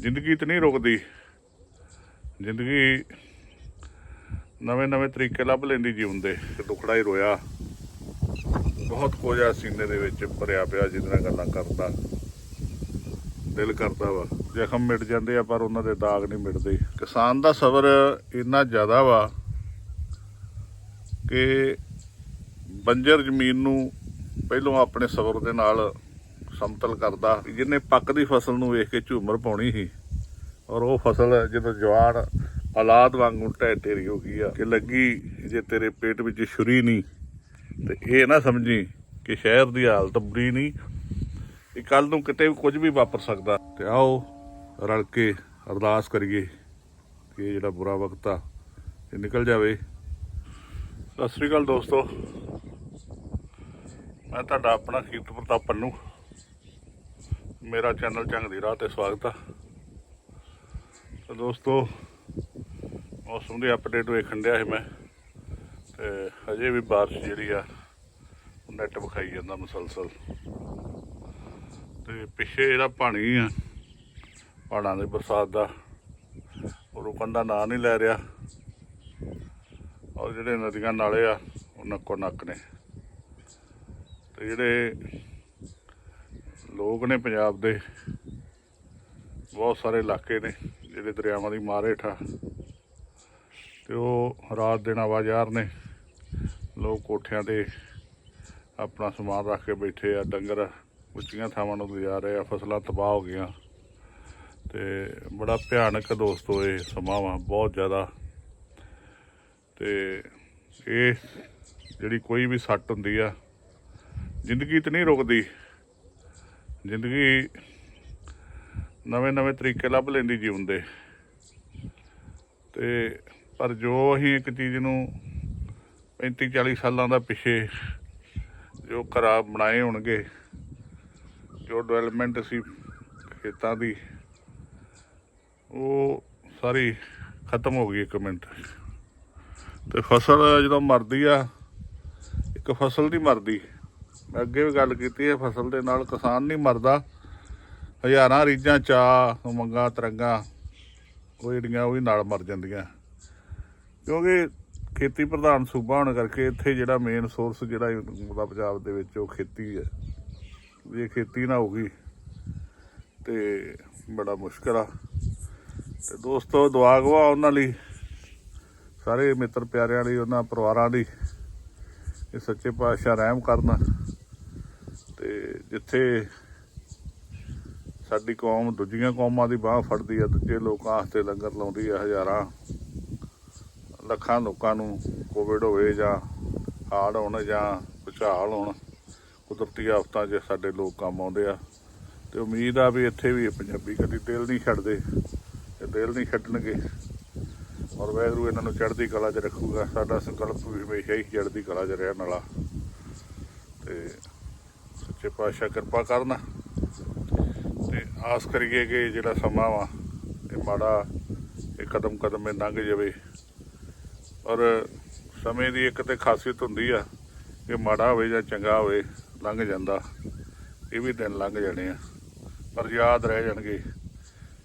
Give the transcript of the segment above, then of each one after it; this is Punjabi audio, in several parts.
ਜ਼ਿੰਦਗੀ ਤੇ ਨਹੀਂ ਰੁਕਦੀ। ਜ਼ਿੰਦਗੀ ਨਵੇਂ ਨਵੇਂ ਤਰੀਕੇ ਲੱਭ ਲੈਂਦੀ ਜੀਵਨ ਦੇ ਤੇ ਦੁਖੜਾ ਹੀ ਰੋਇਆ। ਬਹੁਤ ਕੁਝ ਆ ਸੀਨੇ ਦੇ ਵਿੱਚ ਭਰਿਆ ਪਿਆ ਜਿਹਦੇ ਨਾਲ ਗੱਲਾਂ ਕਰਦਾ। ਦਿਲ ਕਰਦਾ ਵਾ। ਜ਼ਖਮ ਮਿਟ ਜਾਂਦੇ ਆ ਪਰ ਉਹਨਾਂ ਦੇ ਦਾਗ ਨਹੀਂ ਮਿਟਦੇ। ਕਿਸਾਨ ਦਾ ਸਬਰ ਇੰਨਾ ਜ਼ਿਆਦਾ ਵਾ ਕਿ ਬੰਜਰ ਜ਼ਮੀਨ ਨੂੰ ਪਹਿਲੋਂ ਆਪਣੇ ਸਬਰ ਦੇ ਨਾਲ ਸਮਤਲ ਕਰਦਾ, ਜਿਹਨੇ ਪੱਕਦੀ ਫਸਲ ਨੂੰ ਵੇਖ ਕੇ ਝੂਮਰ ਪਾਉਣੀ ਸੀ, ਔਰ ਉਹ ਫਸਲ ਜਦੋਂ ਜਵਾਨ ਔਲਾਦ ਵਾਂਗੂ ਢਹਿ ਢੇਰੀ ਹੋ ਗਈ ਆ, ਕਿ ਲੱਗੀ ਜੇ ਤੇਰੇ ਪੇਟ ਵਿੱਚ ਛੁਰੀ ਨਹੀਂ, ਤੇ ਇਹ ਨਾ ਸਮਝੀ ਕਿ ਸ਼ਹਿਰ ਦੀ ਹਾਲਤ ਬੁਰੀ ਨਹੀਂ ਇਹ ਕੱਲ ਨੂੰ ਕਿਤੇ ਵੀ ਕੁਝ ਵੀ ਵਾਪਰ ਸਕਦਾ। ਤੇ ਆਓ, ਰਲ ਕੇ ਅਰਦਾਸ ਕਰੀਏ ਕਿ ਇਹ ਜਿਹੜਾ ਬੁਰਾ ਵਕਤ ਆ, ਇਹ ਨਿਕਲ ਜਾਵੇ। ਸਤਿ ਸ੍ਰੀ ਅਕਾਲ ਦੋਸਤੋ। ਮੈਂ ਤੁਹਾਡਾ ਆਪਣਾ ਕੀਰਤ ਪ੍ਰਤਾਪ ਪੰਨੂ। ਮੇਰਾ ਚੈਨਲ ਚੰਗ ਦੀ ਰਾਹ ਤੇ ਸਵਾਗਤ ਆ। ਤਾਂ ਦੋਸਤੋ, ਮੌਸਮ ਦੀ ਅਪਡੇਟ ਵੇਖਣ ਡਿਆ ਸੀ ਮੈਂ। ਤੇ ਹਜੇ ਵੀ ਬਾਰਿਸ਼ ਜਿਹੜੀ ਆ ਨੈਟ ਵਿਖਾਈ ਜਾਂਦਾ ਮੁਸਲਸਲ। ਤੇ ਪਿੱਛੇ ਜਿਹੜਾ ਪਾਣੀ ਆ, ਪਹਾੜਾਂ ਦੇ ਬਰਸਾਤ ਦਾ, ਉਹ ਰੁਕਣ ਦਾ ਨਾਂ ਨਹੀਂ ਲੈ ਰਿਹਾ। ਔਰ ਜਿਹੜੇ ਨਦੀਆਂ ਨਾਲੇ ਆ, ਉਹ ਨੱਕੋ ਨੱਕ ਨੇ। ਤੇ ਜਿਹੜੇ ਲੋਕ ਨੇ ਪੰਜਾਬ ਦੇ, ਬਹੁਤ ਸਾਰੇ ਇਲਾਕੇ ਨੇ ਜਿਹੜੇ ਦਰਿਆਵਾਂ ਦੀ ਮਾਰ ਹੇਠਾਂ ਤੇ ਉਹ ਰਾਤ ਦਿਨ ਆਵਾਜ਼ਾਰ ਨੇ, ਲੋਕ ਕੋਠਿਆਂ ਤੇ ਆਪਣਾ ਸਮਾਨ ਰੱਖ ਕੇ ਬੈਠੇ ਆ, ਡੰਗਰ ਉੱਚੀਆਂ ਥਾਵਾਂ ਨੂੰ ਲਿਜਾ ਰਹੇ ਆ, ਫਸਲਾਂ ਤਬਾਹ ਹੋ ਗਈਆਂ। ਤੇ ਬੜਾ ਭਿਆਨਕ ਦੋਸਤੋ ਇਹ ਸਮਾਂ ਵਾ, ਬਹੁਤ ਜ਼ਿਆਦਾ। ਤੇ ਇਹ ਜਿਹੜੀ ਕੋਈ ਵੀ ਸੱਟ ਹੁੰਦੀ ਆ, ਜ਼ਿੰਦਗੀ ਤੇ ਨਹੀਂ ਰੁਕਦੀ। ਜ਼ਿੰਦਗੀ ਨਵੇਂ ਨਵੇਂ ਤਰੀਕੇ ਲੱਭ ਲੈਂਦੀ ਜੀਵਨ ਦੇ। ਤੇ ਪਰ ਜੋ ਅਸੀਂ ਇੱਕ ਚੀਜ਼ ਨੂੰ 35 40 ਸਾਲਾਂ ਦਾ ਪਿੱਛੇ ਜੋ ਘਰਾਂ ਬਣਾਏ ਹੋਣਗੇ, ਜੋ ਡਿਵੈਲਪਮੈਂਟ ਸੀ ਖੇਤਾਂ ਦੀ, ਉਹ ਸਾਰੀ ਖਤਮ ਹੋ ਗਈ ਇੱਕ ਮਿੰਟ। ਤੇ ਫਸਲ ਜਦੋਂ ਮਰਦੀ ਆ, ਇੱਕ ਫਸਲ ਦੀ ਮਰਦੀ। ਅੱਗੇ ਵੀ ਗੱਲ ਕੀਤੀ ਹੈ, ਫਸਲ ਦੇ ਨਾਲ ਕਿਸਾਨ ਨਹੀਂ ਮਰਦਾ। ਹਜ਼ਾਰਾਂ ਰੀਜਾਂ ਚਾ ਮੰਗਾ ਤਰੰਗਾ, ਉਹ ਜਿਹੜੀਆਂ, ਉਹ ਵੀ ਨਾਲ ਮਰ ਜਾਂਦੀਆਂ। ਕਿਉਂਕਿ ਖੇਤੀ ਪ੍ਰਧਾਨ ਸੂਬਾ ਹੋਣ ਕਰਕੇ ਇੱਥੇ ਜਿਹੜਾ ਮੇਨ ਸੋਰਸ ਜਿਹੜਾ ਉਹਦਾ ਪੰਜਾਬ ਦੇ ਵਿੱਚ, ਉਹ ਖੇਤੀ ਹੈ। ਜੇ ਖੇਤੀ ਨਾ ਹੋਗੀ ਤੇ ਬੜਾ ਮੁਸ਼ਕਲ ਆ। ਤੇ ਦੋਸਤੋ, ਦੁਆ ਗਵਾ ਉਹਨਾਂ ਲਈ, ਸਾਰੇ ਮਿੱਤਰ ਪਿਆਰਿਆਂ ਲਈ, ਉਹਨਾਂ ਪਰਿਵਾਰਾਂ ਲਈ, ਇਹ ਸੱਚੇ ਪਾਤਸ਼ਾਹ ਰਹਿਮ ਕਰਨ। ਜਿੱਥੇ ਸਾਡੀ ਕੌਮ ਦੂਜੀਆਂ ਕੌਮਾਂ ਦੀ ਬਾਹ ਫੜਦੀ ਆ, ਦੂਜੇ ਲੋਕਾਂ ਵਾਸਤੇ ਲੰਗਰ ਲਾਉਂਦੀ ਆ ਹਜ਼ਾਰਾਂ। ਲੱਖਾਂ ਲੋਕਾਂ ਨੂੰ ਕੋਵਿਡ ਹੋਵੇ ਜਾਂ ਹਾੜ ਹੋਣ ਜਾਂ ਭੁਚਾਲ ਹੋਣ, ਕੁਦਰਤੀ ਆਫਤਾਂ 'ਚ ਸਾਡੇ ਲੋਕ ਕੰਮ ਆਉਂਦੇ ਆ। ਤੇ ਉਮੀਦ ਆ ਵੀ ਇੱਥੇ ਵੀ ਪੰਜਾਬੀ ਕਦੀ ਦਿਲ ਨਹੀਂ ਛੱਡਦੇ ਤੇ ਦਿਲ ਨਹੀਂ ਛੱਡਣਗੇ ਔਰ ਵੈਰੂ ਇਹਨਾਂ ਨੂੰ ਚੜ੍ਹਦੀ ਕਲਾ 'ਚ ਰੱਖੂਗਾ। ਸਾਡਾ ਸੰਕਲਪ ਵੀ ਹਮੇਸ਼ਾ ਹੀ ਚੜ੍ਹਦੀ ਕਲਾ 'ਚ ਰਹਿਣ ਵਾਲਾ। ਤੇ ਸੱਚੇ ਪਾਤਸ਼ਾਹ ਕਿਰਪਾ ਕਰਨ ਤੇ ਆਸ ਕਰੀਏ ਕਿ ਜਿਹੜਾ ਸਮਾਂ ਵਾ ਇਹ ਮਾੜਾ ਇਹ ਕਦਮ ਕਦਮ ਇਹ ਲੰਘ ਜਾਵੇ। ਔਰ ਸਮੇਂ ਦੀ ਇੱਕ ਤੇ ਖਾਸੀਅਤ ਹੁੰਦੀ ਆ ਕਿ ਮਾੜਾ ਹੋਵੇ ਜਾਂ ਚੰਗਾ ਹੋਵੇ, ਲੰਘ ਜਾਂਦਾ। ਇਹ ਵੀ ਦਿਨ ਲੰਘ ਜਾਣੇ ਆ। ਪਰ ਯਾਦ ਰਹਿ ਜਾਣਗੇ।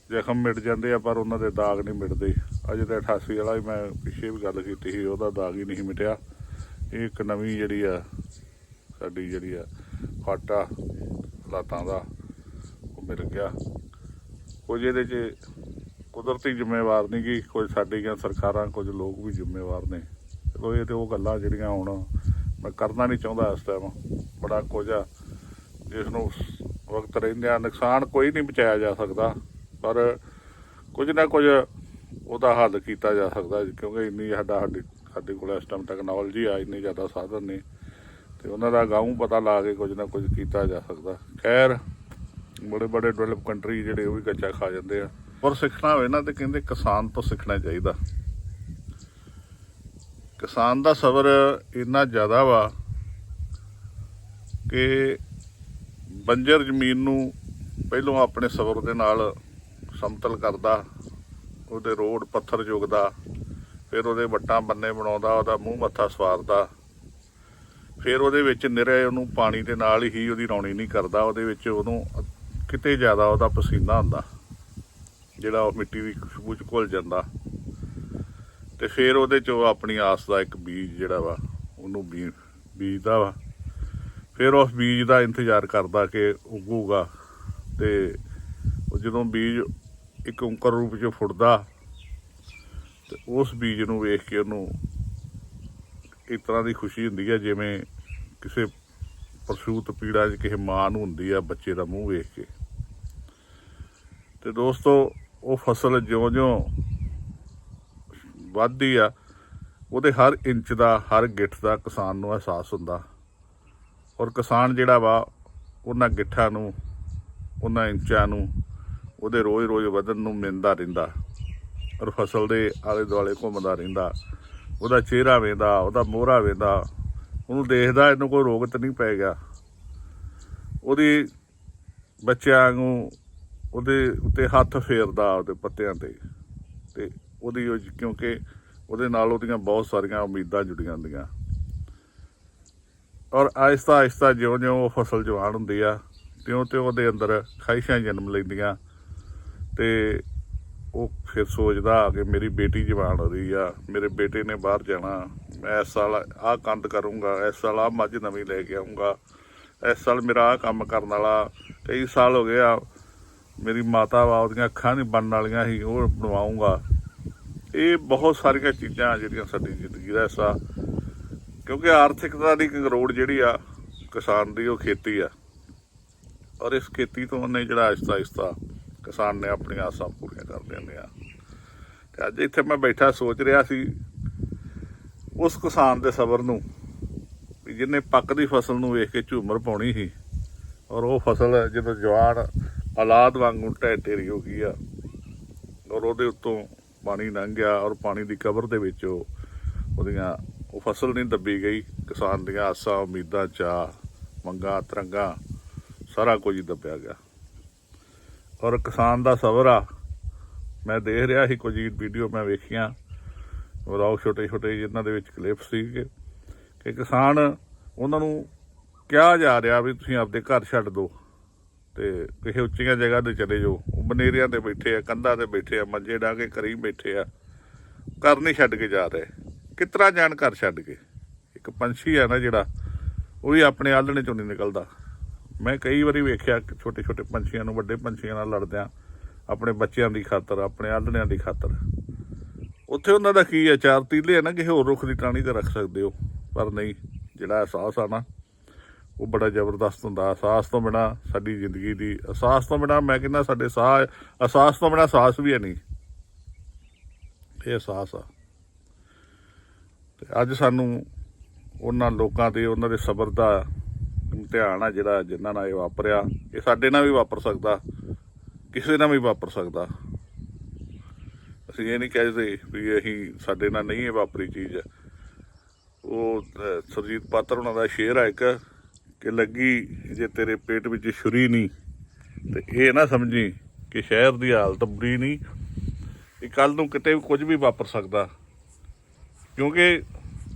ਜ਼ਖਮ ਮਿਟ ਜਾਂਦੇ ਆ, ਪਰ ਉਹਨਾਂ ਦੇ ਦਾਗ ਨਹੀਂ ਮਿਟਦੇ। ਅਜੇ ਤਾਂ 88 ਵਾਲਾ ਵੀ ਮੈਂ ਪਿੱਛੇ ਵੀ ਗੱਲ ਕੀਤੀ ਸੀ, ਉਹਦਾ ਦਾਗ ਹੀ ਨਹੀਂ ਮਿਟਿਆ। ਇਹ ਇੱਕ ਨਵੀਂ ਜਿਹੜੀ ਆ, ਸਾਡੀ ਜਿਹੜੀ ਆ ਫਾਟਾ ਹਾਲਾਤਾਂ ਦਾ ਉਹ ਮਿਲ ਗਿਆ। ਕੁਝ ਇਹਦੇ 'ਚ ਕੁਦਰਤੀ ਜ਼ਿੰਮੇਵਾਰ ਨਹੀਂ ਕਿ ਕੁਝ ਸਾਡੀਆਂ ਸਰਕਾਰਾਂ, ਕੁਝ ਲੋਕ ਵੀ ਜ਼ਿੰਮੇਵਾਰ ਨੇ। ਚਲੋ ਇਹ ਤੇ ਉਹ ਗੱਲਾਂ ਜਿਹੜੀਆਂ ਹੁਣ ਮੈਂ ਕਰਨਾ ਨਹੀਂ ਚਾਹੁੰਦਾ ਇਸ ਟਾਈਮ ਬੜਾ ਕੁਝ ਆ ਜਿਸ ਨੂੰ ਵਕਤ ਰਹਿੰਦਿਆਂ ਨੁਕਸਾਨ ਕੋਈ ਨਹੀਂ ਬਚਾਇਆ ਜਾ ਸਕਦਾ, ਪਰ ਕੁਝ ਨਾ ਕੁਝ ਉਹਦਾ ਹੱਲ ਕੀਤਾ ਜਾ ਸਕਦਾ, ਕਿਉਂਕਿ ਇੰਨੀ ਸਾਡਾ, ਸਾਡੀ, ਸਾਡੇ ਕੋਲ ਇਸ ਟਾਈਮ ਟੈਕਨੋਲੋਜੀ ਆ, ਇੰਨੇ ਜ਼ਿਆਦਾ ਸਾਧਨ ਨੇ। ਤੇ ਉਹਨਾਂ ਦਾ ਗਾਉਂ ਪਤਾ ਲਾ ਕੇ ਕੁਝ ਨਾ ਕੁਝ ਕੀਤਾ ਜਾ ਸਕਦਾ। ਖੈਰ, ਬੜੇ ਬੜੇ ਡਿਵੈਲਪ ਕੰਟਰੀ ਜਿਹੜੇ ਉਹ ਵੀ ਕੱਚਾ ਖਾ ਜਾਂਦੇ ਆ। ਪਰ ਸਿੱਖਣਾ ਹੋਵੇ ਨਾ ਤੇ ਕਹਿੰਦੇ ਕਿਸਾਨ ਤੋਂ ਸਿੱਖਣਾ ਚਾਹੀਦਾ। ਕਿਸਾਨ ਦਾ ਸਬਰ ਇੰਨਾ ਜ਼ਿਆਦਾ ਵਾ ਕਿ ਬੰਜਰ ਜ਼ਮੀਨ ਨੂੰ ਪਹਿਲੋਂ ਆਪਣੇ ਸਬਰ ਦੇ ਨਾਲ ਸਮਤਲ ਕਰਦਾ, ਉਹਦੇ ਰੋਡ ਪੱਥਰ ਜੁਗਦਾ ਫਿਰ ਉਹਦੇ ਵੱਟਾਂ ਬੰਨੇ ਬਣਾਉਂਦਾ, ਉਹਦਾ ਮੂੰਹ ਮੱਥਾ ਸਵਾਰਦਾ। ਫਿਰ ਉਹਦੇ ਵਿੱਚ ਨਿਰੇ ਉਹਨੂੰ ਪਾਣੀ ਦੇ ਨਾਲ ਹੀ ਉਹਦੀ ਰੌਣੀ ਨਹੀਂ ਕਰਦਾ, ਉਹਦੇ ਵਿੱਚ ਉਹਨੂੰ ਕਿਤੇ ਜ਼ਿਆਦਾ ਉਹਦਾ ਪਸੀਨਾ ਹੁੰਦਾ ਜਿਹੜਾ ਉਹ ਮਿੱਟੀ ਦੀ ਖੁਸ਼ਬੂ ਚ ਘੁਲ ਜਾਂਦਾ। ਤੇ ਫਿਰ ਉਹਦੇ ਚੋਂ ਆਪਣੀ ਆਸ ਦਾ ਇੱਕ ਬੀਜ ਜਿਹੜਾ ਵਾ, ਉਹਨੂੰ ਬੀ, ਬੀਜਦਾ ਵਾ। ਫਿਰ ਉਸ ਬੀਜ ਦਾ ਇੰਤਜ਼ਾਰ ਕਰਦਾ ਕਿ ਉੱਗੂਗਾ ਤੇ ਉਹ ਜਦੋਂ ਬੀਜ ਇੱਕ ਓਂਕਾਰ ਰੂਪ ਚ ਫੁੱਟਦਾ, ਤੇ ਉਸ ਬੀਜ ਨੂੰ ਵੇਖ ਕੇ ਉਹਨੂੰ ਇਸ ਤਰ੍ਹਾਂ ਦੀ ਖੁਸ਼ੀ ਹੁੰਦੀ ਹੈ ਜਿਵੇਂ ਕਿਸੇ ਪ੍ਰਸੂਤ ਪੀੜਾ 'ਚ ਕਿਸੇ ਮਾਂ ਨੂੰ ਹੁੰਦੀ ਆ ਬੱਚੇ ਦਾ ਮੂੰਹ ਵੇਖ ਕੇ। ਤੇ ਦੋਸਤੋ, ਉਹ ਫਸਲ ਜਿਉਂ-ਜਿਉਂ ਵੱਧਦੀ ਆ, ਉਹਦੇ ਹਰ ਇੰਚ ਦਾ, ਹਰ ਗਿੱਠ ਦਾ ਕਿਸਾਨ ਨੂੰ ਅਹਿਸਾਸ ਹੁੰਦਾ। ਔਰ ਕਿਸਾਨ ਜਿਹੜਾ ਵਾ, ਉਹਨਾਂ ਗਿੱਠਾਂ ਨੂੰ, ਉਹਨਾਂ ਇੰਚਾਂ ਨੂੰ, ਉਹਦੇ ਰੋਜ਼-ਰੋਜ਼ ਵਧਣ ਨੂੰ ਮਿਲਦਾ ਰਹਿੰਦਾ। ਔਰ ਫਸਲ ਦੇ ਆਲੇ ਦੁਆਲੇ ਘੁੰਮਦਾ ਰਹਿੰਦਾ। ਉਹਦਾ ਚਿਹਰਾ ਵੇਂਦਾ ਉਹਦਾ ਮੋਹਰਾ ਵੇਂਦਾ ਉਹਨੂੰ ਦੇਖਦਾ ਇਹਨੂੰ ਕੋਈ ਰੋਗ ਤਾਂ ਨਹੀਂ ਪੈ ਗਿਆ। ਉਹਦੀ ਬੱਚਿਆਂ ਨੂੰ ਉਹਦੇ ਉੱਤੇ ਹੱਥ ਫੇਰਦਾ ਉਹਦੇ ਪੱਤਿਆਂ ਤੇ। ਤੇ ਉਹਦੀ ਉਹ ਕਿਉਂਕਿ ਉਹਦੇ ਨਾਲ ਉਹਦੀਆਂ ਬਹੁਤ ਸਾਰੀਆਂ ਉਮੀਦਾਂ ਜੁੜੀਆਂ ਹੁੰਦੀਆਂ। ਔਰ ਆਹਿਸਤਾ ਆਹਿਸਤਾ ਜਿਉਂ-ਜਿਉਂ ਉਹ ਫਸਲ ਜਵਾਨ ਹੁੰਦੀ ਆ, ਤਿਉਂ-ਤਿਉਂ ਉਹਦੇ ਅੰਦਰ ਖਾਹਿਸ਼ਾਂ ਜਨਮ ਲੈਂਦੀਆਂ। ਤੇ ਉਹ ਫਿਰ ਸੋਚਦਾ ਕਿ ਮੇਰੀ ਬੇਟੀ ਜਵਾਨ ਹੋ ਰਹੀ ਆ, ਮੇਰੇ ਬੇਟੇ ਨੇ ਬਾਹਰ ਜਾਣਾ, ਮੈਂ ਇਸ ਸਾਲ ਆਹ ਕੰਦ ਕਰੂੰਗਾ, ਇਸ ਸਾਲ ਆਹ ਮੱਝ ਨਵੀਂ ਲੈ ਕੇ ਆਉਂਗਾ ਇਸ ਸਾਲ ਮੇਰਾ ਆਹ ਕੰਮ ਕਰਨ ਵਾਲਾ, ਕਈ ਸਾਲ ਹੋ ਗਿਆ ਮੇਰੀ ਮਾਤਾ ਵਾ ਦੀਆਂ ਅੱਖਾਂ ਨਹੀਂ ਬਣਨ ਵਾਲੀਆਂ ਸੀ, ਉਹ ਬਣਵਾਉਂਗਾ ਇਹ ਬਹੁਤ ਸਾਰੀਆਂ ਚੀਜ਼ਾਂ ਜਿਹੜੀਆਂ ਸਾਡੀ ਜ਼ਿੰਦਗੀ ਦਾ ਹਿੱਸਾ, ਕਿਉਂਕਿ ਆਰਥਿਕਤਾ ਦੀ ਕਰੋੜ ਜਿਹੜੀ ਆ, ਕਿਸਾਨ ਦੀ ਉਹ ਖੇਤੀ ਆ। ਔਰ ਇਸ ਖੇਤੀ ਤੋਂ ਉਹਨੇ ਜਿਹੜਾ ਆਹਿਸਤਾ ਆਹਿਸਤਾ ਕਿਸਾਨ ਨੇ ਆਪਣੀਆਂ ਆਸਾਂ ਪੂਰੀਆਂ ਕਰ ਲੈਂਦੀਆਂ। ਆ ਤੇ ਅੱਜ ਇੱਥੇ ਮੈਂ ਬੈਠਾ ਸੋਚ ਰਿਹਾ ਸੀ, ਉਸ ਕਿਸਾਨ ਦੇ ਸਬਰ ਨੂੰ, ਵੀ ਜਿਹਨੇ ਪੱਕਦੀ ਫਸਲ ਨੂੰ ਵੇਖ ਕੇ ਝੂਮਰ ਪਾਉਣੀ ਸੀ, ਔਰ ਉਹ ਫਸਲ ਜਦੋਂ ਜਵਾਨ ਔਲਾਦ ਵਾਂਗੂ ਢਹਿ ਢੇਰੀ ਹੋ ਗਈ ਆ, ਔਰ ਉਹਦੇ ਉੱਤੋਂ ਪਾਣੀ ਲੰਘ ਗਿਆ, ਔਰ ਪਾਣੀ ਦੀ ਕਬਰ ਦੇ ਵਿੱਚ ਉਹ, ਉਹਦੀਆਂ, ਉਹ ਫਸਲ ਨਹੀਂ ਦੱਬੀ ਗਈ। ਕਿਸਾਨ ਦੀਆਂ ਆਸਾਂ, ਉਮੀਦਾਂ ਚਾ ਮੰਗਾ, ਤਰੰਗਾ, ਸਾਰਾ ਕੁਝ ਦੱਬਿਆ ਗਿਆ। ਔਰ ਕਿਸਾਨ ਦਾ ਸਬਰ ਆ। ਮੈਂ ਦੇਖ ਰਿਹਾ ਸੀ ਕੁਝ ਵੀਡੀਓ ਮੈਂ ਵੇਖੀਆਂ। ਵਲੌਗ ਛੋਟੇ ਛੋਟੇ ਜਿਨ੍ਹਾਂ ਦੇ ਵਿੱਚ ਕਲਿੱਪ ਸੀਗੇ ਕਿ ਕਿਸਾਨ ਉਹਨਾਂ ਨੂੰ ਕਿਹਾ ਜਾ ਰਿਹਾ ਵੀ ਤੁਸੀਂ ਆਪਦੇ ਘਰ ਛੱਡ ਦਿਓ ਤੇ ਕਿਸੇ ਉੱਚੀਆਂ ਜਗ੍ਹਾ ਤੇ ਚਲੇ ਜਾਓ। ਉਹ ਬਨੇਰਿਆਂ ਤੇ ਬੈਠੇ ਆ, ਕੰਧਾਂ ਤੇ ਬੈਠੇ ਆ, ਮੰਜੇ ਢਾ ਕੇ ਕਰੀ ਬੈਠੇ ਆ। ਘਰ ਨਹੀਂ ਛੱਡ ਕੇ ਜਾ ਰਹੇ। ਕਿਤਰਾ ਜਾਣ ਘਰ ਛੱਡ ਕੇ? ਇੱਕ ਪੰਛੀ ਆ ਨਾ ਜਿਹੜਾ, ਉਹ ਵੀ ਆਪਣੇ ਆਲਣੇ ਚੋਂ ਨਹੀਂ ਨਿਕਲਦਾ। ਮੈਂ ਕਈ ਵਾਰੀ ਵੇਖਿਆ ਕਿ ਛੋਟੇ ਛੋਟੇ ਪੰਛੀਆਂ ਨੂੰ, ਵੱਡੇ ਪੰਛੀਆਂ ਨਾਲ ਲੜਦਿਆਂ ਆਪਣੇ ਬੱਚਿਆਂ ਦੀ ਖਾਤਰ, ਆਪਣੇ ਆਲਣਿਆਂ ਦੀ ਖਾਤਰ। ਉੱਥੇ ਉਹਨਾਂ ਦਾ ਕੀ ਹੈ, ਚਾਰ ਤੀਲੇ ਨਾ, ਕਿਸੇ ਹੋਰ ਰੁੱਖ ਦੀ ਟਾਹਣੀ ਤੇ ਰੱਖ ਸਕਦੇ ਹੋ। ਪਰ ਨਹੀਂ, ਜਿਹੜਾ ਅਹਿਸਾਸ ਆ ਨਾ, ਉਹ ਬੜਾ ਜ਼ਬਰਦਸਤ ਹੁੰਦਾ। ਅਹਿਸਾਸ ਤੋਂ ਬਿਨਾ ਸਾਡੀ ਜ਼ਿੰਦਗੀ ਦੀ, ਅਹਿਸਾਸ ਤੋਂ ਬਿਨਾ ਮੈਂ ਕਹਿੰਦਾ ਸਾਡੇ ਸਾਹ ਅਹਿਸਾਸ ਤੋਂ ਬਿਨਾ ਸਾਹਸ ਵੀ ਹੈ ਨਹੀਂ। ਇਹ ਅਹਿਸਾਸ ਆ। ਤੇ ਅੱਜ ਸਾਨੂੰ ਉਹਨਾਂ ਲੋਕਾਂ ਤੇ, ਉਹਨਾਂ ਦੇ ਸਬਰ ਦਾ ਧਿਆਨ ਆ ਜਿਹੜਾ ਜਿਨ੍ਹਾਂ ਨਾਲ ਇਹ ਵਾਪਰਿਆ ਇਹ ਸਾਡੇ ਨਾਲ ਵੀ ਵਾਪਰ ਸਕਦਾ ਕਿਸੇ ਨਾਲ ਵੀ ਵਾਪਰ ਸਕਦਾ। ਅਸੀਂ ਇਹ ਨਹੀਂ ਕਹਿੰਦੇ ਵੀ ਅਸੀਂ ਸਾਡੇ ਨਾਲ ਨਹੀਂ ਇਹ ਵਾਪਰੀ ਚੀਜ਼। ਉਹ ਅਹ, ਸੁਰਜੀਤ ਪਾਤਰ ਉਹਨਾਂ ਦਾ ਸ਼ੇਰ ਆ ਇੱਕ ਕਿ ਲੱਗੀ ਜੇ ਤੇਰੇ ਪੇਟ ਵਿੱਚ ਛੁਰੀ ਨਹੀਂ ਤੇ ਇਹ ਨਾ ਸਮਝੀ ਕਿ ਸ਼ਹਿਰ ਦੀ ਹਾਲਤ ਬੁਰੀ ਨਹੀਂ ਇਹ ਕੱਲ ਨੂੰ ਕਿਤੇ ਵੀ ਕੁਝ ਵੀ ਵਾਪਰ ਸਕਦਾ। ਕਿਉਂਕਿ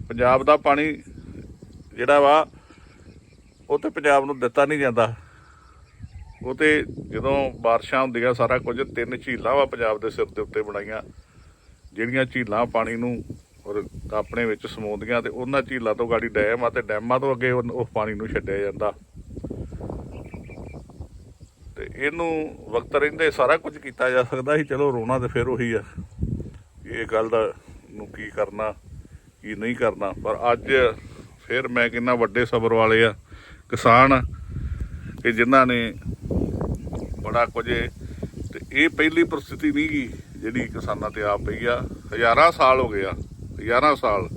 ਪੰਜਾਬ ਦਾ ਪਾਣੀ ਜਿਹੜਾ ਵਾ ਉਹ ਤੇ ਪੰਜਾਬ ਨੂੰ ਦਿੱਤਾ ਨਹੀਂ ਜਾਂਦਾ। ਉਹ ਤੇ ਜਦੋਂ ਬਾਰਿਸ਼ਾਂ ਹੁੰਦੀਆਂ, ਸਾਰਾ ਕੁਝ ਤਿੰਨ ਝੀਲਾਂ ਵਾ ਪੰਜਾਬ ਦੇ ਸਿਰ ਦੇ ਉੱਤੇ ਬਣਾਈਆਂ। ਜਿਹੜੀਆਂ ਝੀਲਾਂ ਪਾਣੀ ਨੂੰ ਔਰ ਆਪਣੇ ਵਿੱਚ ਸਮਾਉਂਦੀਆਂ ਤੇ ਉਹਨਾਂ ਝੀਲਾਂ ਤੋਂ ਗਾੜੀ ਡੈਮ ਆ ਤੇ ਡੈਮਾਂ ਤੋਂ ਅੱਗੇ ਉਹ ਉਹ ਪਾਣੀ ਨੂੰ ਛੱਡਿਆ ਜਾਂਦਾ। ਤੇ ਇਹਨੂੰ ਵਕਤ ਰਹਿੰਦੇ ਸਾਰਾ ਕੁਝ ਕੀਤਾ ਜਾ ਸਕਦਾ ਸੀ, ਚਲੋ ਰੋਣਾ ਤੇ ਫਿਰ ਉਹੀ ਆ। ਇਹ ਗੱਲ ਦਾ ਨੂੰ ਕੀ ਕਰਨਾ, ਕੀ ਨਹੀਂ ਕਰਨਾ। ਪਰ ਅੱਜ ਫਿਰ ਮੈਂ ਕਹਿੰਦਾ ਵੱਡੇ ਸਬਰ ਵਾਲੇ ਆ। ਕਿਸਾਨ ਆ ਕਿ ਜਿਨ੍ਹਾਂ ਨੇ ਬੜਾ ਕੁਝ ਤੇ ਇਹ ਪਹਿਲੀ ਪ੍ਰਸਥਿਤੀ ਨਹੀਂ ਗਈ ਜਿਹੜੀ ਕਿਸਾਨਾਂ ਤੇ ਆ ਪਈ ਆ। ਹਜ਼ਾਰਾਂ ਸਾਲ ਹੋ ਗਏ ਆ, ਹਜ਼ਾਰਾਂ ਸਾਲ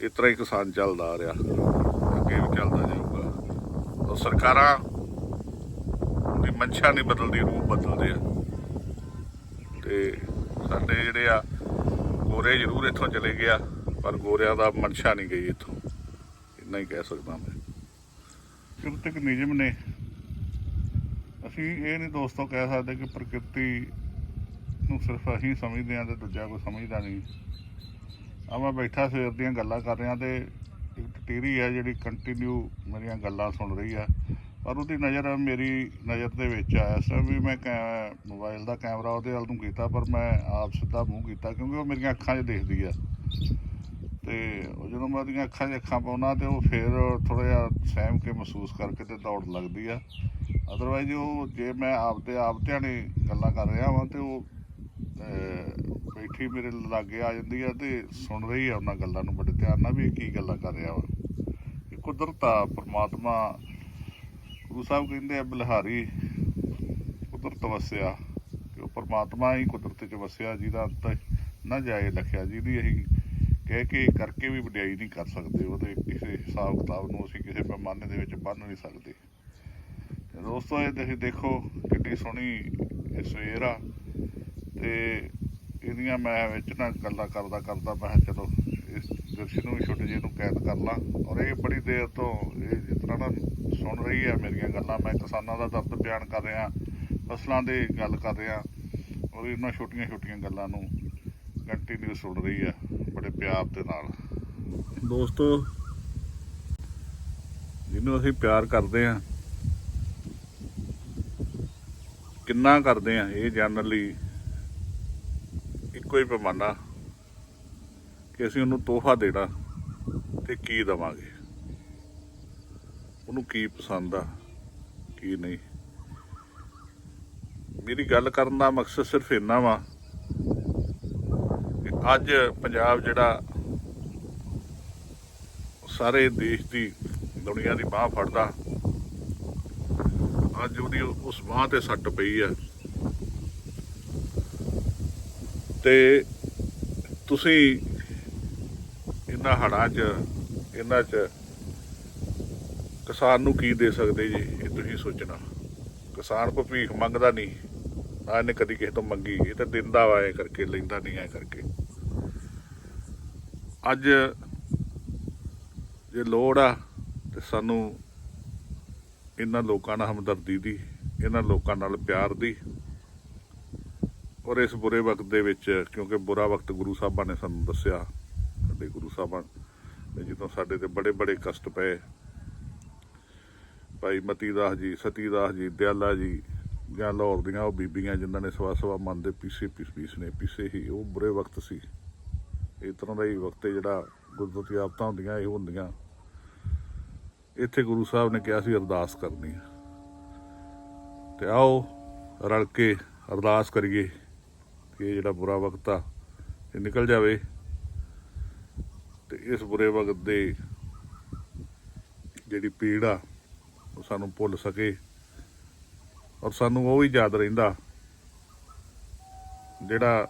ਇਸ ਤਰ੍ਹਾਂ ਹੀ ਕਿਸਾਨ ਚੱਲਦਾ ਆ ਰਿਹਾ। ਅੱਗੇ ਵੀ ਚੱਲਦਾ ਜਾਊਗਾ। ਤਾਂ ਸਰਕਾਰਾਂ ਦੀ ਮਨਸ਼ਾ ਨਹੀਂ ਬਦਲਦੀ, ਰੂਪ ਬਦਲਦੇ ਆ। ਤੇ ਸਾਡੇ ਜਿਹੜੇ ਆ, ਗੋਰੇ ਜ਼ਰੂਰ ਇੱਥੋਂ ਚਲੇ ਗਿਆ ਪਰ ਗੋਰਿਆਂ ਦਾ ਮਨਸ਼ਾ ਨਹੀਂ ਗਈ ਇੱਥੋਂ। ਇੰਨਾ ਹੀ ਕਹਿ ਸਕਦਾ ਮੈਂ। ਕਿਰਤਕ ਨਿਯਮ ਨੇ, ਅਸੀਂ ਇਹ ਨਹੀਂ ਦੋਸਤੋ ਕਹਿ ਸਕਦੇ ਕਿ ਪ੍ਰਕਿਰਤੀ ਨੂੰ ਸਿਰਫ ਅਸੀਂ ਸਮਝਦੇ ਹਾਂ ਤੇ ਦੂਜਾ ਕੋਈ ਸਮਝਦਾ ਨਹੀਂ। ਆ ਮੈਂ ਬੈਠਾ ਸਵੇਰ ਦੀਆਂ ਗੱਲਾਂ ਕਰ ਰਿਹਾ ਤੇ ਇੱਕ ਟਟੀਰੀ ਆ ਜਿਹੜੀ ਕੰਟੀਨਿਊ ਮੇਰੀਆਂ ਗੱਲਾਂ ਸੁਣ ਰਹੀ ਆ। ਪਰ ਉਹਦੀ ਨਜ਼ਰ ਮੇਰੀ ਨਜ਼ਰ ਦੇ ਵਿੱਚ ਆਇਆ ਇਸ ਟਾਈਮ ਵੀ ਮੈਂ ਕੈ- ਮੋਬਾਈਲ ਦਾ ਕੈਮਰਾ ਉਹਦੇ ਵੱਲ ਨੂੰ ਕੀਤਾ ਪਰ ਮੈਂ ਆਪ ਸਿੱਧਾ ਮੂੰਹ ਕੀਤਾ ਕਿਉਂਕਿ ਉਹ ਮੇਰੀਆਂ ਅੱਖਾਂ 'ਚ ਦੇਖਦੀ ਆ। ਤੇ ਉਹ ਜਦੋਂ ਮੈਂ ਉਹਦੀਆਂ ਅੱਖਾਂ 'ਚ ਅੱਖਾਂ ਪਾਉਣਾ ਤੇ ਉਹ ਫਿਰ ਥੋੜਾ ਜਿਹਾ ਸਹਿਮ ਕੇ ਮਹਿਸੂਸ ਕਰਕੇ ਤੇ ਦੌੜ ਲੱਗਦੀ ਆ। ਅਦਰਵਾਈਜ਼ ਉਹ ਜੇ ਮੈਂ ਆਪਦੇ ਆਪ ਧਿਆਨੇ ਗੱਲਾਂ ਕਰ ਰਿਹਾ ਵਾਂ ਤੇ ਉਹ ਬੈਠੀ ਮੇਰੇ ਲਾਗੇ ਆ ਜਾਂਦੀ ਆ ਤੇ ਸੁਣ ਰਹੀ ਆ ਉਹਨਾਂ ਗੱਲਾਂ ਨੂੰ ਬੜੇ ਧਿਆਨ ਨਾਲ ਵੀ ਇਹ ਕੀ ਗੱਲਾਂ ਕਰ ਰਿਹਾ ਵਾ। ਇਹ ਕੁਦਰਤ ਆ, ਪਰਮਾਤਮਾ, ਗੁਰੂ ਸਾਹਿਬ ਕਹਿੰਦੇ ਆ, ਬਲਿਹਾਰੀ ਕੁਦਰਤ ਵਸਿਆ ਕਿ ਉਹ ਪਰਮਾਤਮਾ ਹੀ ਕੁਦਰਤ 'ਚ ਵਸਿਆ, ਜਿਹਦਾ ਅੰਤ ਨਾ ਜਾਏ ਲਖਿਆ, ਜਿਹਦੀ ਅਸੀਂ ਕਹਿ ਕੇ ਕਰਕੇ ਵੀ ਵਡਿਆਈ ਨਹੀਂ ਕਰ ਸਕਦੇ, ਉਹਦੇ ਕਿਸੇ ਹਿਸਾਬ ਕਿਤਾਬ ਨੂੰ ਅਸੀਂ ਕਿਸੇ ਪੈਮਾਨੇ ਦੇ ਵਿੱਚ ਬੰਨ੍ਹ ਨਹੀਂ ਸਕਦੇ। ਤੇ ਦੋਸਤੋ, ਇਹ ਤੁਸੀਂ ਦੇਖੋ ਕਿੰਨੀ ਸੋਹਣੀ ਸਵੇਰ ਆ, ਤੇ ਇਹਦੀਆਂ ਮੈਂ ਵਿੱਚ ਨਾ ਗੱਲਾਂ ਕਰਦਾ ਕਰਦਾ ਮੈਂ ਕਿਹਾ ਚਲੋ ਇਸ ਦ੍ਰਿਸ਼ ਨੂੰ ਵੀ ਛੋਟੇ ਜਿਹੇ ਨੂੰ ਕੈਦ ਕਰ ਲਾਂ। ਔਰ ਇਹ ਬੜੀ ਦੇਰ ਤੋਂ ਇਹ ਜਿਸ ਤਰ੍ਹਾਂ ਨਾ ਸੁਣ ਰਹੀ ਹੈ ਮੇਰੀਆਂ ਗੱਲਾਂ, ਮੈਂ ਕਿਸਾਨਾਂ ਦਾ ਦਰਦ ਬਿਆਨ ਕਰ ਰਿਹਾ, ਫਸਲਾਂ ਦੇ ਗੱਲ ਕਰ ਰਿਹਾ, ਔਰ ਇਹਨਾਂ ਛੋਟੀਆਂ ਛੋਟੀਆਂ ਗੱਲਾਂ ਨੂੰ ਕੰਟੀਨਿਊ ਸੁਣ ਰਹੀ ਆ ਬੜੇ ਪਿਆਰ ਦੇ ਨਾਲ। ਦੋਸਤੋ, ਜਿਹਨੂੰ ਅਸੀਂ ਪਿਆਰ ਕਰਦੇ ਆ ਕਿੰਨਾ ਕਰਦੇ ਆ ਇਹ ਜਾਣਨ ਲਈ ਇੱਕੋ ਹੀ ਪੈਮਾਨਾ ਕਿ ਅਸੀਂ ਉਹਨੂੰ ਤੋਹਫਾ ਦੇਣਾ ਤੇ ਕੀ ਦਵਾਂਗੇ। ਉਹਨੂੰ ਕੀ ਪਸੰਦ ਆ, ਕੀ ਨਹੀਂ। ਮੇਰੀ ਗੱਲ ਕਰਨ ਦਾ ਮਕਸਦ ਸਿਰਫ ਇੰਨਾ ਵਾ ਅੱਜ ਪੰਜਾਬ ਜਿਹੜਾ ਸਾਰੇ ਦੇਸ਼ ਦੀ ਦੁਨੀਆ ਦੀ ਬਾਹ ਫੜਦਾ, ਅੱਜ ਉਹਦੀ ਉਸ ਬਾਹ ਤੇ ਸੱਟ ਪਈ ਆ ਤੇ ਤੁਸੀਂ ਇਹਨਾਂ ਹੜਾਂ 'ਚ ਇਹਨਾਂ 'ਚ ਕਿਸਾਨ ਨੂੰ ਕੀ ਦੇ ਸਕਦੇ ਜੀ, ਇਹ ਤੁਸੀਂ ਸੋਚਣਾ। ਕਿਸਾਨ ਕੋਈ ਭੀਖ ਮੰਗਦਾ ਨਹੀਂ, ਨਾ ਇਹਨੇ ਕਦੀ ਕਿਸੇ ਤੋਂ ਮੰਗੀ, ਇਹ ਤਾਂ ਦਿੰਦਾ ਵਾ ਐ ਕਰਕੇ, ਲੈਂਦਾ ਨਹੀਂ ਐ ਕਰਕੇ। ਅੱਜ ਜੇ ਲੋੜ ਆ ਤੇ ਸਾਨੂੰ ਇਹਨਾਂ ਲੋਕਾਂ ਨਾਲ ਹਮਦਰਦੀ ਦੀ, ਇਹਨਾਂ ਲੋਕਾਂ ਨਾਲ ਪਿਆਰ ਦੀ ਔਰ ਇਸ ਬੁਰੇ ਵਕਤ ਦੇ ਵਿੱਚ, ਕਿਉਂਕਿ ਬੁਰਾ ਵਕਤ ਗੁਰੂ ਸਾਹਿਬਾਂ ਨੇ ਸਾਨੂੰ ਦੱਸਿਆ, ਸਾਡੇ ਗੁਰੂ ਸਾਹਿਬਾਂ ਨੇ ਜਦੋਂ ਸਾਡੇ ਤੇ ਬੜੇ ਬੜੇ ਕਸ਼ਟ ਪਏ, ਭਾਈ ਮਤੀ ਦਾਸ ਜੀ ਸਤੀ ਦਾਸ ਜੀ, ਦਿਆਲਾ ਜੀ ਜਾਂ ਲਾਹੌਰ ਦੀਆਂ ਉਹ ਬੀਬੀਆਂ ਜਿਨ੍ਹਾਂ ਨੇ ਸਵਾ ਸਵਾ ਮਨ ਦੇ ਪੀਸੇ ਪੀਸ ਪੀਸ ਨੇ, ਪੀਸੇ ਹੀ, ਉਹ ਬੁਰੇ ਵਕਤ ਸੀ। ਇਸ ਤਰ੍ਹਾਂ ਦਾ ਹੀ ਵਕਤ ਜਿਹੜਾ ਗੁਰਦੁਆਰੀ ਆਫਤਾਂ ਹੁੰਦੀਆਂ, ਇਹ ਹੁੰਦੀਆਂ। ਇੱਥੇ ਗੁਰੂ ਸਾਹਿਬ ਨੇ ਕਿਹਾ ਸੀ, ਅਰਦਾਸ ਕਰਨੀ ਆ ਤੇ ਆਓ, ਰਲ ਕੇ ਅਰਦਾਸ ਕਰੀਏ ਕਿ ਇਹ ਜਿਹੜਾ ਬੁਰਾ ਵਕਤ ਆ, ਇਹ ਨਿਕਲ ਜਾਵੇ। ਤੇ ਇਸ ਬੁਰੇ ਵਕਤ ਦੇ ਜਿਹੜੀ ਪੀੜ ਆ, ਉਹ ਸਾਨੂੰ ਭੁੱਲ ਸਕੇ। ਔਰ ਸਾਨੂੰ ਉਹ ਵੀ ਯਾਦ ਰਹਿੰਦਾ, ਜਿਹੜਾ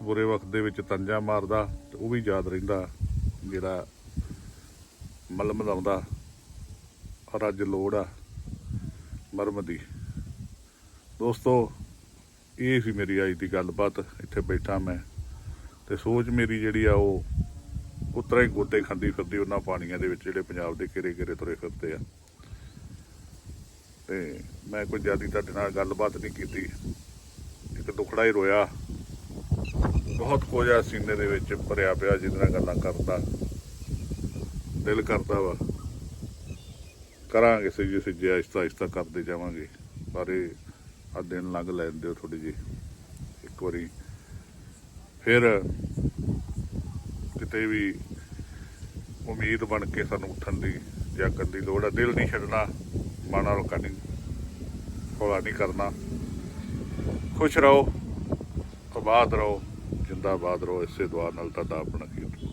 ਇਸ ਬੁਰੇ ਵਕਤ ਦੇ ਵਿੱਚ ਤੰਜਾ ਮਾਰਦਾ ਤੇ ਉਹ ਵੀ ਯਾਦ ਰਹਿੰਦਾ ਜਿਹੜਾ ਮਲਮ ਲਾਉਂਦਾ। ਔਰ ਅੱਜ ਲੋੜ ਆ ਮਰਮ ਦੀ। ਦੋਸਤੋ, ਇਹ ਸੀ ਮੇਰੀ ਅੱਜ ਦੀ ਗੱਲਬਾਤ। ਇੱਥੇ ਬੈਠਾ ਮੈਂ ਤੇ ਸੋਚ ਮੇਰੀ ਜਿਹੜੀ ਆ ਉਹ ਉਤਰਾ ਹੀ ਗੋਤੇ ਖਾਂਦੀ ਫਿਰਦੀ, ਉਹਨਾਂ ਪਾਣੀਆਂ ਦੇ ਵਿੱਚ ਜਿਹੜੇ ਪੰਜਾਬ ਦੇ ਕਿਰੇ ਘੇਰੇ ਤੁਰੇ ਫਿਰਦੇ ਆ। ਤੇ ਮੈਂ ਕੋਈ ਜ਼ਿਆਦਾ ਤੁਹਾਡੇ ਨਾਲ ਗੱਲਬਾਤ ਨਹੀਂ ਕੀਤੀ। ਇੱਕ ਦੁਖੜਾ ਹੀ ਰੋਇਆ। ਬਹੁਤ ਕੁਝ ਆ ਸੀਨੇ ਦੇ ਵਿੱਚ ਭਰਿਆ ਪਿਆ ਜਿਹਦੇ ਨਾਲ ਗੱਲਾਂ ਕਰਦਾ। ਦਿਲ ਕਰਦਾ ਵਾ। ਕਰਾਂਗੇ ਸੱਜੇ ਸੱਜੇ ਆਹਿਸਤਾ ਆਹਿਸਤਾ ਕਰਦੇ ਜਾਵਾਂਗੇ। ਪਰ ਇਹ ਆ ਦਿਨ ਲੰਘ ਲੈਣ ਦਿਓ ਥੋੜੀ ਜੀ ਇੱਕ ਵਾਰੀ ਫਿਰ ਕਿਤੇ ਵੀ ਉਮੀਦ ਬਣ ਕੇ ਸਾਨੂੰ ਉੱਠਣ ਦੀ ਜਾਗਣ ਦੀ ਲੋੜ ਹੈ ਦਿਲ ਨਹੀਂ ਛੱਡਣਾ ਮਨ ਨਾਲ ਨਹੀਂ ਹੌਲਾ ਨਹੀਂ ਕਰਨਾ। ਖੁਸ਼ ਰਹੋ, ਆਬਾਦ ਰਹੋ। ਜਿੰਦਾਬਾਦ ਰਹੋ ਇਸੇ ਦੁਆ ਨਾਲ ਤੁਹਾਡਾ ਆਪਣਾ ਕੀਰਤ